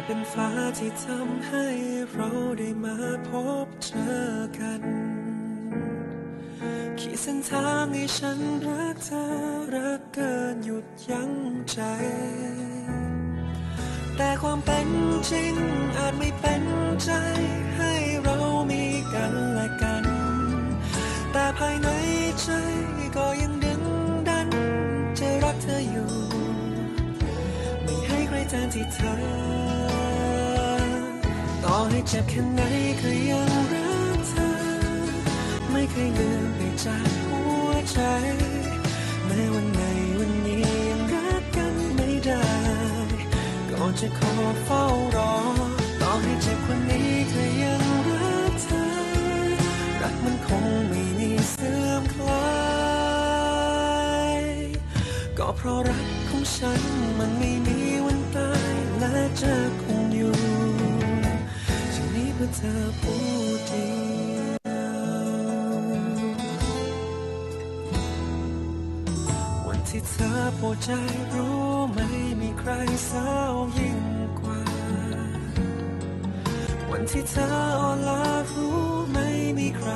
จเป็นฟ้าที่ทำให้เราได้มาพบเจอกัน ขีดเส้นทางให้ฉันรักเธอรักเกินหยุดยั้งใจ แต่ความเป็นจริงอาจไม่เป็นใจ ให้เจ็บแค่ไหนก็ยังรักเธอ ไม่เคยลืมไปจากหัวใจแม้วันไหนวันนี้ยังรักกันไม่ได้ ก็จะขอเฝ้ารอ ต่อให้เจ็บว่านี้ก็ยังรักเธอ รักมันคงไม่มีเสื่อมคลาย ก็เพราะรักของฉันมันไม่มีวันตายและจะคงอยู่ เธอผู้เดียววันที่เธอปวดใจรู้ไหมมีใครเศร้ายิ่งกว่า วันที่เธออ่อนล้ารู้ไหมมีใคร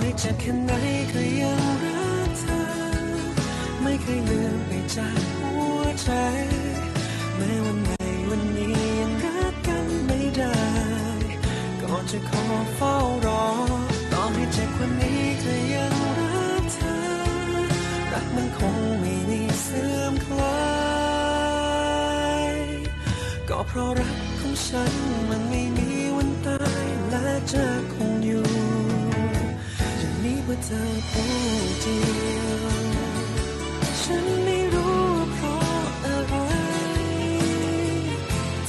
ให้เจ็บแค่ไหนก็ยังรักเธอ ไม่เคยลืมไปจากหัวใจ แม้วันไหนวันนี้ยังรักกันไม่ได้ก็จะขอเฝ้ารอต่อให้เจ็บกว่านี้ก็ยังรักเธอ รักมันคงไม่มีเสื่อมคลายก็เพราะรักของฉันมันไม่มีวันตายและจะคงอยู่ เธอผู้เดียวฉันไม่รู้เพราะอะไร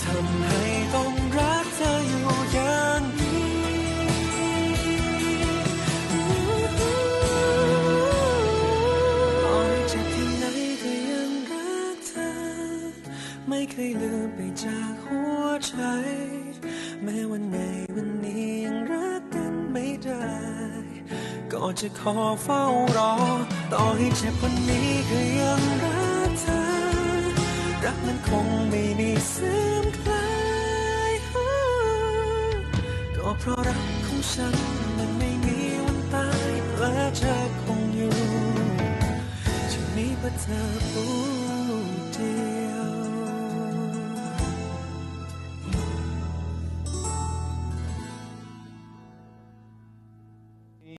ทำให้ต้องรักเธออยู่อย่างนี้ต่อให้เจ็บที่ไหนก็ยังรักเธอ ไม่เคยลืมไปจากหัวใจ แม้วันไหนวันนี้ ก็จะขอเฝ้ารอ ต่อให้เจ็บวันนี้ก็ยังรักเธอ รักมันคงไม่มีเสื่อมคลายก็เพราะรักของฉันมันไม่มีวันตายและจะคงอยู่ฉันนี้เพื่อเธอผู้เดียว